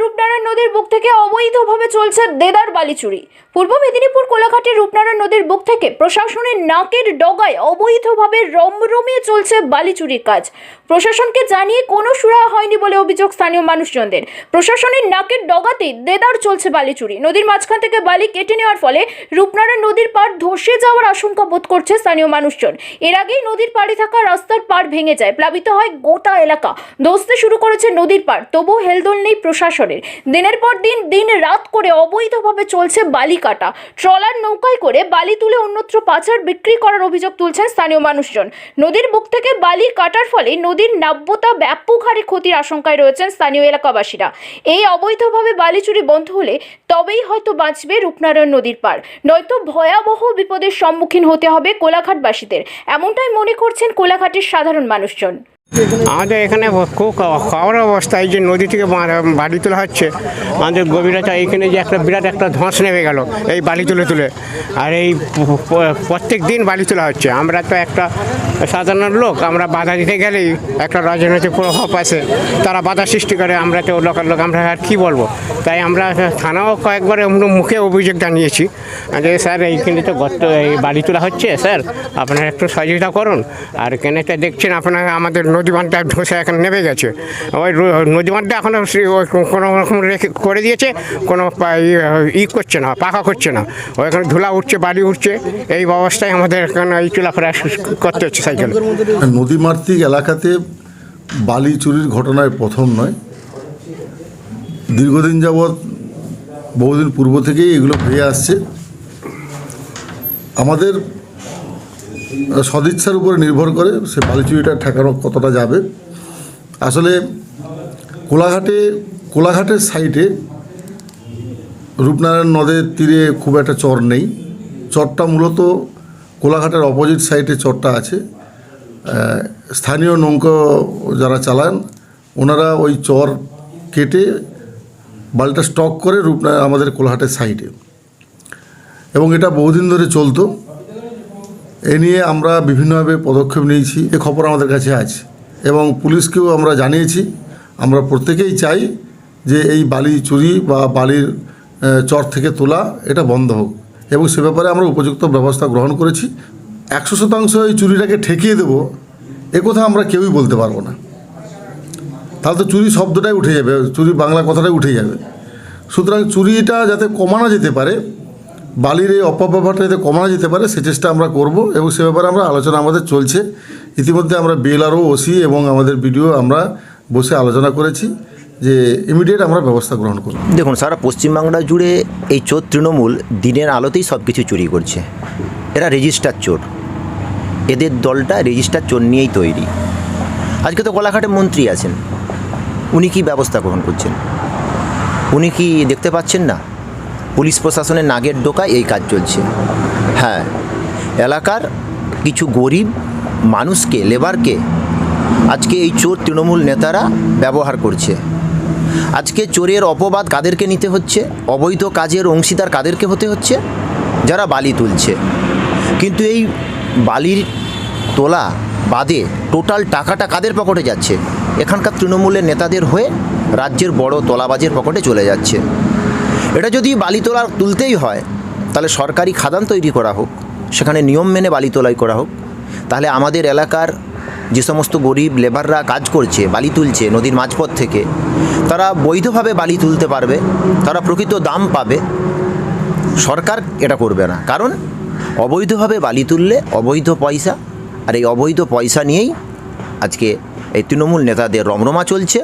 রূপনারায়ণ নদীর বুক থেকে অবৈধভাবে চলছে দেদার বালি চুরি পূর্ব মেদিনীপুর কোলাঘাটের রূপনারায়ণ নদীর বুক থেকে প্রশাসনের নাকের ডগায় অবৈধভাবে রমরমিয়ে চলছে বালি চুরির কাজ। প্রশাসনকে জানিয়ে কোনো সুরাহা হয়নি বলে অভিযোগ স্থানীয় মানুষজনদের। প্রশাসনের নাকের ডগাতেই দেদার চলছে বালি চুরি নদীর মাঝখান থেকে বালি কেটে নেওয়ার ফলে রূপনারায়ণ নদীর পাড় ধসে যাওয়ার আশঙ্কা বোধ করছে স্থানীয় মানুষজন। এর আগেই নদীর পাড়ে থাকা রাস্তার পাড় ভেঙে যায়। প্লাবিত হয় গোটা এলাকা। ধসতে শুরু করেছে নদীর পাড়। তবুও হেলদোল নেই প্রশাসনের দিনের পর দিন দিন রাত করে অবৈধভাবে চলছে বালি কাটা ট্রলার নৌকায় করে বালি তুলে অন্যত্র পাচার, বিক্রি করার অভিযোগ তুলছেন স্থানীয় মানুষজন। নদীর বুক থেকে বালি কাটার ফলে নদীর নাব্যতা ব্যাপক হারে ক্ষতির আশঙ্কায় রয়েছেন স্থানীয় এলাকাবাসীরা। এই অবৈধভাবে বালি চুরি বন্ধ হলে তবেই হয়তো বাঁচবে রূপনারায়ণ নদীর পার নয়তো ভয়াবহ বিপদের সম্মুখীন হতে হবে কোলাঘাটবাসীদের। এমনটাই মনে করছেন কোলাঘাটের সাধারণ মানুষজন। আমাদের এখানে খুব খাওয়ার অবস্থা, এই যে নদী থেকে বাড়ি তোলা হচ্ছে। আমাদের গভীরতা এইখানে যে একটা বিরাট একটা ধস নেমে গেল, এই বালি তুলে তুলে। আর এই প্রত্যেক দিন বালি তোলা হচ্ছে। আমরা তো একটা সাধারণ লোক, আমরা বাধা দিতে গেলেই একটা রাজনৈতিক প্রভাব আছে। তারা বাধা সৃষ্টি করে, আমরা তো লোকের লোক, আমরা আর কী বলব? তাই আমরা থানাও কয়েকবার এমনি মুখে অভিযোগ জানিয়েছি। যে স্যার এইখানে তো গত এই বালি তোলা হচ্ছে, স্যার। আপনারা একটু সহযোগিতা করুন। আর কেনেটা দেখছেন, আপনারা আমাদের নদী বাঁধটা ধসে এখন নেমে গেছে। ওই র- নদী বাঁধটা এখনও কোনো রকম রেখে করে দিয়েছে, কোনো ই- করছে না পাকা করছে না। ওইখানে ধুলা উঠছে, বালি উঠছে, এই ব্যবস্থায় আমাদের এখানে এই চলাফেরা করতে হচ্ছে সাইকেল। নদীমাতৃক এলাকাতে বালি চুরির ঘটনায় প্রথম নয় দীর্ঘদিন যাবৎ, বহুদিন পূর্ব থেকেই এগুলো হয়ে আসছে। আমাদের সদিচ্ছার উপরে নির্ভর করে সে বালি চুরিটা ঠেকানো কতটা যাবে। আসলে, কোলাঘাটে, কোলাঘাটের সাইডে রূপনারায়ণ নদের তীরে খুব একটা চর নেই। চরটা মূলত কোলাঘাটের অপোজিট সাইডে চরটা আছে। স্থানীয় নৌকা যারা চালান, ওনারা ওই চর কেটে বালটা স্টক করে রূপনা আমাদের কোলাহাটের সাইডে এবং এটা বহুদিন ধরে চলতো। এ নিয়ে আমরা বিভিন্নভাবে পদক্ষেপ নিয়েছি, এ খবর আমাদের কাছে আছে। এবং পুলিশকেও আমরা জানিয়েছি, আমরা প্রত্যেকেই চাই যে এই বালি চুরি বা বালির চর থেকে তোলা এটা বন্ধ হোক। এবং সে ব্যাপারে আমরা উপযুক্ত ব্যবস্থা গ্রহণ করেছি। একশো শতাংশ এই চুরিটাকে ঠেকিয়ে দেবো, এ কথা আমরা কেউই বলতে পারব না। তাহলে তো চুরি শব্দটাই উঠে যাবে, চুরি বাংলা কথাটাই উঠে যাবে। সুতরাং চুরিটা যাতে কমানো যেতে পারে, বালির এই অপব্যবহারটা যাতে কমানো যেতে পারে, সে চেষ্টা আমরা করব এবং সে ব্যাপারে আমরা আলোচনা আমাদের চলছে। ইতিমধ্যে আমরা বিএলআরও ওসি এবং আমাদের বিডিও আমরা বসে আলোচনা করেছি যে ইমিডিয়েট আমরা ব্যবস্থা গ্রহণ করব। দেখুন সারা পশ্চিমবাংলা জুড়ে এই চোর তৃণমূল দিনের আলোতেই সব কিছু চুরি করছে। এরা রেজিস্টার চোর। এদের দলটা রেজিস্টার চোর নিয়েই তৈরি। আজকে তো কোলাঘাটে মন্ত্রী আছেন। উনি কি ব্যবস্থা গ্রহণ করছেন? উনি কি দেখতে পাচ্ছেন না? পুলিশ প্রশাসনের নাগের ডোকায় এই কাজ চলছে। হ্যাঁ এলাকার কিছু গরিব মানুষকে, লেবারকে আজকে এই চোর তৃণমূল নেতারা ব্যবহার করছে। আজকে চোরের অপবাদ কাদেরকে নিতে হচ্ছে? অবৈধ কাজের অংশীদার কাদেরকে হতে হচ্ছে? যারা বালি তুলছে। কিন্তু এই বালির তোলা বাদে টোটাল টাকাটা কাদের পকেটে যাচ্ছে? এখানকার তৃণমূলের নেতাদের হয়ে রাজ্যের বড় তোলাবাজের পকেটে চলে যাচ্ছে। এটা যদি বালি তোলা তুলতেই হয়, তাহলে সরকারি খাদান তৈরি করা হোক, সেখানে নিয়ম মেনে বালি তোলাই করা হোক, তাহলে আমাদের এলাকার যে সমস্ত গরিব লেবাররা কাজ করছে, বালি তুলছে নদীর মাঝপথ থেকে, তারা বৈধভাবে বালি তুলতে পারবে, তারা প্রকৃত দাম পাবে। সরকার এটা করবে না। কারণ অবৈধভাবে বালি তুললে অবৈধ পয়সা, আর এই অবৈধ পয়সা নিয়েই আজকে এই তৃণমূল নেতাদের রমরমা চলছে।